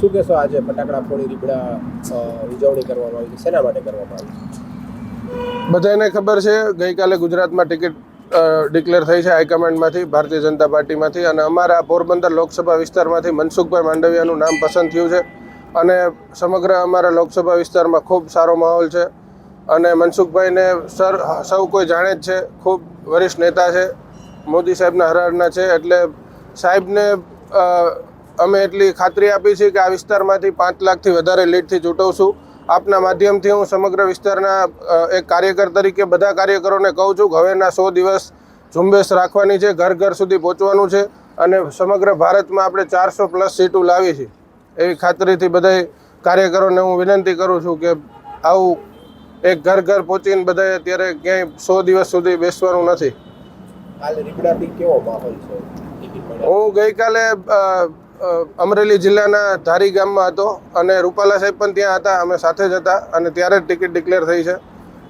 શું કહેશો આજે ફટાકડા ફોડી રીબડા ઉજવણી કરવામાં આવી છે શેના માટે કરવામાં આવી? બધાને ખબર છે, ગઈકાલે ગુજરાતમાં ટિકિટ ડિક્લેર થઈ છે હાઈકમાન્ડમાંથી, ભારતીય જનતા પાર્ટીમાંથી અને અમારા પોરબંદર લોકસભા વિસ્તારમાંથી મનસુખભાઈ માંડવિયાનું નામ પસંદ થયું છે. અને સમગ્ર અમારા લોકસભા વિસ્તારમાં ખૂબ સારો માહોલ છે અને મનસુખભાઈને સર, સૌ કોઈ જાણે જ છે, ખૂબ વરિષ્ઠ નેતા છે, મોદી સાહેબના હરારના છે એટલે સાહેબને અમે એટલી ખાતરી આપી છે કે આ વિસ્તારમાંથી પાંચ લાખથી વધારે લીડથી ચૂંટવશું. આપના માધ્યમથી હું સમગ્ર વિસ્તારના એક કાર્યકર તરીકે બધા કાર્યકરોને કહું છું હવેના સો દિવસ ઝુંબેશ રાખવાની છે, ઘર ઘર સુધી પહોંચવાનું છે અને સમગ્ર ભારતમાં આપણે ચારસો પ્લસ સીટો લાવી છે. એવી ખાતરીથી બધા કાર્યકરોને હું વિનંતી કરું છું કે આવું એક ઘર ઘર પહોંચીને બધાએ અત્યારે ક્યાંય સો દિવસ સુધી બેસવાનું નથી. હાલ કેવો માહોલ છે? હું ગઈકાલે અમરેલી જિલ્લાના ધારી ગામમાં હતો અને રૂપાલા સાહેબ પણ ત્યાં હતા અમે સાથે જ હતા અને ત્યારે જ ટિકિટ ડિક્લેર થઈ છે.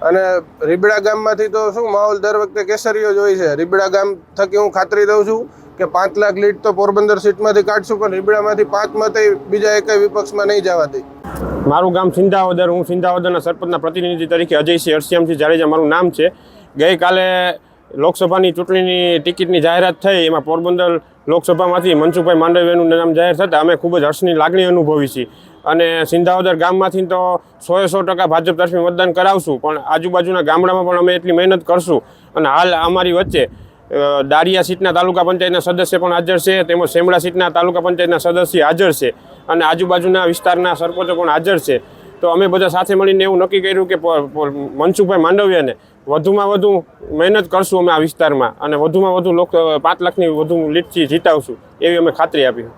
અને રીબડા ગામમાંથી તો શું માહોલ દર વખતે કેસરીઓ જ હોય છે. રીબડા ગામ થકી હું ખાતરી દઉં છું કે પાંચ લાખ લીટ તો પોરબંદર સીટમાંથી કાઢશું પણ રીબડામાંથી પાંચ મતે બીજા એકેય વિપક્ષમાં નહીં જવા દે મારું ગામ સિંધાવદર હું સિંધાવદરના સરપંચના પ્રતિનિધિ તરીકે અજયસિંહ હરસિયામસિંહ જાડેજા મારું નામ છે. ગઈકાલે લોકસભાની ચૂંટણીની ટિકિટની જાહેરાત થઈ, એમાં પોરબંદર લોકસભામાંથી મનસુખભાઈ માંડવિયાનું નામ જાહેર થતાં અમે ખૂબ જ હર્ષની લાગણી અનુભવી છીએ. અને સિંધાવદર ગામમાંથી તો સોએ સો ટકા ભાજપ તરફી મતદાન કરાવશું, પણ આજુબાજુના ગામડામાં પણ અમે એટલી મહેનત કરશું. અને હાલ અમારી વચ્ચે દારિયા સીટના તાલુકા પંચાયતના સદસ્ય પણ હાજર છે, તેમજ સેમડા સીટના તાલુકા પંચાયતના સદસ્ય હાજર છે, અને આજુબાજુના વિસ્તારના સરપંચો પણ હાજર છે. તો અમે બધા સાથે મળીને એવું નક્કી કર્યું કે મનસુખભાઈ માંડવિયાને વધુમાં વધુ મહેનત કરશું અમે આ વિસ્તારમાં અને વધુમાં વધુ લોક પાંચ લાખની વધુ લીટથી જીતાવશું, એવી અમે ખાતરી આપી.